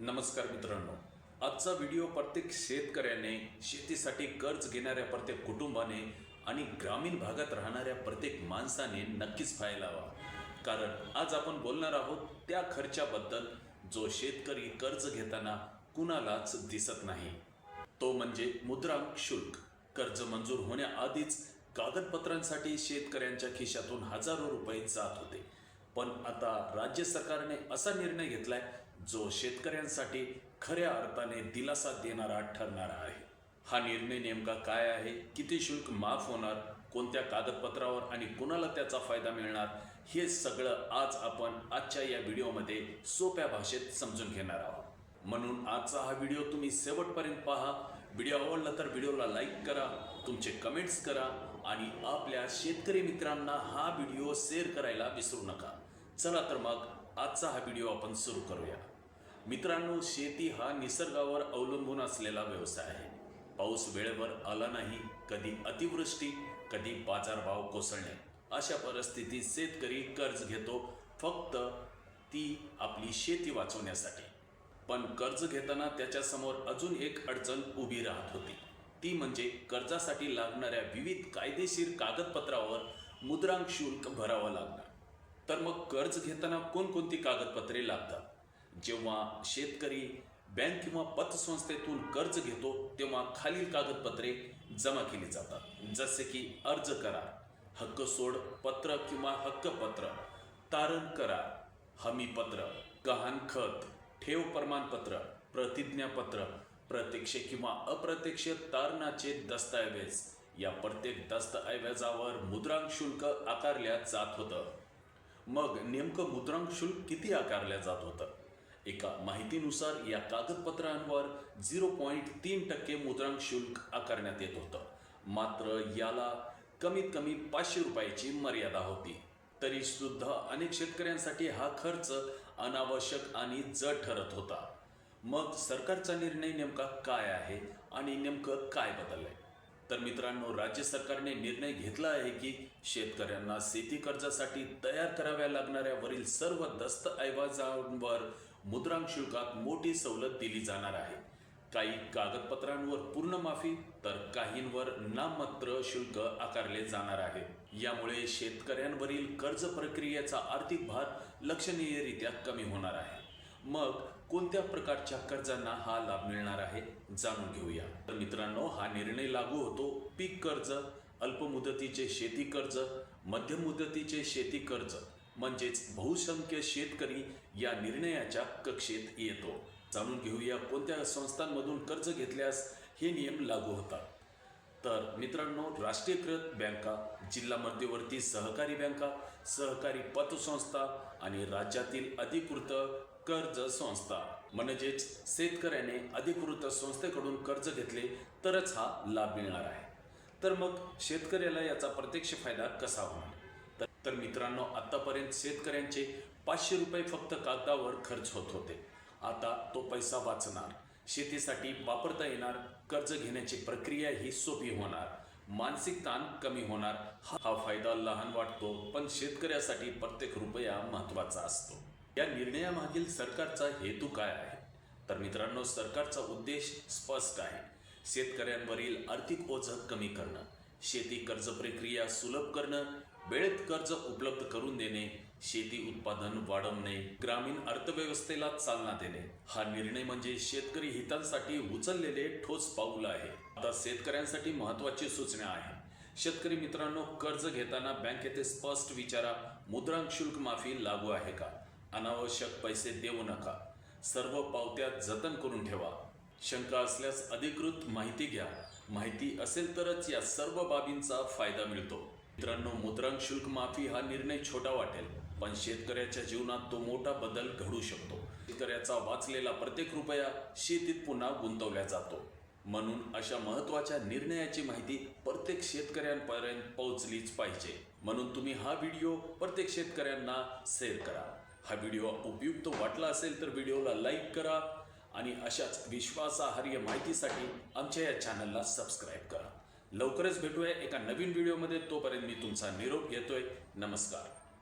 नमस्कार मित्रांनो. आजचा व्हिडिओ प्रत्येक शेतकऱ्याने शेतीसाठी कर्ज घेणाऱ्या प्रत्येक कुटुंबाने आणि ग्रामीण भागात राहणाऱ्या प्रत्येक माणसाने नक्कीच पाहायला हवा कारण आज आपण बोलणार आहोत त्या खर्चाबद्दल जो शेतकरी कर्ज घेताना कुणालाच दिसत नाही. तो म्हणजे मुद्रांक शुल्क. कर्ज मंजूर होण्याआधीच कागदपत्रांसाठी शेतकऱ्यांच्या खिशातून हजारो रुपये जात होते. पण आता राज्य सरकारने असा निर्णय घेतलाय जो शेतकऱ्यांसाठी खऱ्या अर्थाने दिलासा देणारा ठरणार आहे. हा निर्णय नेमका काय आहे? किती शुल्क माफ होणार? कोणत्या कागदपत्रावर आणि कुणाला त्याचा फायदा मिळणार? हे सगळं आज आपण आजच्या या व्हिडिओमध्ये सोप्या भाषेत समजून घेणार आहोत. म्हणून आजचा हा व्हिडिओ तुम्ही शेवटपर्यंत पहा. व्हिडिओ आवडला तर व्हिडिओला लाईक करा तुमचे कमेंट्स करा आणि आपल्या शेतकरी मित्रांना हा व्हिडिओ शेअर करायला विसरू नका. चला तर मग आजचा हा व्हिडिओ आपण सुरू करूया. मित्रांनो शेती हा निसर्गावर अवलंबून असलेला व्यवसाय आहे. पाऊस वेळेवर आला नाही कधी अतिवृष्टी कधी बाजारभाव कोसळणे. अशा परिस्थितीत शेतकरी कर्ज घेतो फक्त ती आपली शेती वाचवण्यासाठी. पण कर्ज घेताना त्याच्यासमोर अजून एक अडचण उभी राहत होती. ती म्हणजे कर्जासाठी लागणाऱ्या विविध कायदेशीर कागदपत्रावर मुद्रांक शुल्क भरावं लागणार. तर मग कर्ज घेताना कोणकोणती कागदपत्रे लागतात? जेव्हा शेतकरी बँक किंवा पतसंस्थेतून कर्ज घेतो तेव्हा खालील कागदपत्रे जमा केली जातात. जसे की अर्ज करार हक्क सोड पत्र किंवा हक्कपत्र. तारण करार हमीपत्र गहाण खत ठेव प्रमाणपत्र प्रतिज्ञापत्र प्रत्यक्ष किंवा अप्रत्यक्ष तारणाचे दस्तऐवज. या प्रत्येक दस्तऐवजावर मुद्रांक शुल्क आकारल्या जात होतं. मग नेमकं मुद्रांक शुल्क किती आकारल्या जात होतं? एका माहितीनुसार या कागदपत्रांवर झिरो पॉईंट तीन टक्के मुद्रांक शुल्क आकारण्यात येत होतं. मात्र याला कमीत कमी पाचशे रुपयाची मर्यादा होती. तरी सुद्धा अनेक शेतकऱ्यांसाठी हा खर्च अनावश्यक आणि जड ठरत होता. मग सरकारचा निर्णय नेमका काय आहे आणि नेमकं काय बदललंय? तर मित्रांनो राज्य सरकारने निर्णय घेतला आहे की शेतकऱ्यांना शेती कर्जासाठी तयार कराव्या लागणाऱ्या वरील सर्व दस्तऐवजांवर मुद्रांक शुल्कात मोठी सवलत दिली जाणार आहे. काही कागदपत्रांवर पूर्ण माफी तर काहींवर नाममात्र शुल्क आकारले जाणार आहे. यामुळे शेतकऱ्यांवरील कर्ज प्रक्रियेचा आर्थिक भार लक्षणीयरित्या कमी होणार आहे. मग कोणत्या प्रकारच्या कर्जांना हा लाभ मिळणार आहे जाणून घेऊया. तर मित्रांनो हा निर्णय लागू होतो पीक कर्ज अल्पमुदतीचे शेती कर्ज मध्यम मुदतीचे शेती कर्ज म्हणजेच बहुसंख्य शेतकरी या निर्णयाच्या कक्षेत येतो. जाणून घेऊया कोणत्या संस्थांमधून कर्ज घेतल्यास हे नियम लागू होतात. तर मित्रांनो राष्ट्रीयकृत बँका जिल्हा मध्यवर्ती सहकारी बँका सहकारी पतसंस्था आणि राज्यातील अधिकृत कर्ज संस्था म्हणजेच शेतकऱ्याने अधिकृत संस्थेकडून कर्ज घेतले तरच हा लाभ मिळणार आहे. तर मग शेतकऱ्याला याचा प्रत्यक्ष फायदा कसा होणार? तर- मित्रांनो आतापर्यंत शेतकऱ्यांचे पाचशे रुपये फक्त कागदावर खर्च होत होते. आता तो पैसा वाचणार. शेतीसाठी वापरता येणार कर्ज घेण्याची प्रक्रिया ही सोपी होणार. मानसिक ताण कमी होणार. हा हा फायदा लहान वाटतो पण शेतकऱ्यासाठी प्रत्येक रुपया महत्त्वाचा असतो. या निर्णयामागील सरकारचा हेतू काय आहे? तर मित्रांनो सरकारचा उद्देश स्पष्ट आहे. शेतकऱ्यांवरील आर्थिक ओझं कमी करणं शेती कर्ज प्रक्रिया सुलभ करणं वेळेत कर्ज उपलब्ध करून देणे शेती उत्पादन वाढवणे ग्रामीण अर्थव्यवस्थेला चालना देणे. हा निर्णय म्हणजे शेतकरी हितांसाठी उचललेले ठोस पाऊल आहे. आता शेतकऱ्यांसाठी महत्वाची सूचना आहे. शेतकरी मित्रांनो कर्ज घेताना बँकेत स्पष्ट विचारा मुद्रांक शुल्क माफी लागू आहे का? अनावश्यक पैसे देऊ नका. सर्व पावत्या जतन करून ठेवा. शंका असल्यास अधिकृत माहिती घ्या. माहिती असेल तरच या सर्व बाबींचा फायदा मिळतो. मित्रांनो मुद्रांक शुल्क माफी हा निर्णय छोटा वाटेल पण शेतकऱ्याच्या जीवनात तो मोठा बदल घडू शकतो. शेतकऱ्याचा वाचलेला प्रत्येक रुपया शेतीत पुन्हा गुंतवला जातो. म्हणून अशा महत्त्वाच्या निर्णयाची माहिती प्रत्येक शेतकऱ्यांपर्यंत पोहोचलीच पाहिजे. म्हणून तुम्ही हा व्हिडिओ प्रत्येक शेतकऱ्यांना शेअर करा. हा व्हिडिओ उपयुक्त वाटला असेल तर व्हिडिओला लाईक करा आणि अशाच विश्वासार्ह माहितीसाठी आमच्या या चॅनलला सबस्क्राईब करा. लवकरच भेटूया एका नवीन व्हिडिओमध्ये. तोपर्यंत मी तुमचा निरोप घेतोय. नमस्कार.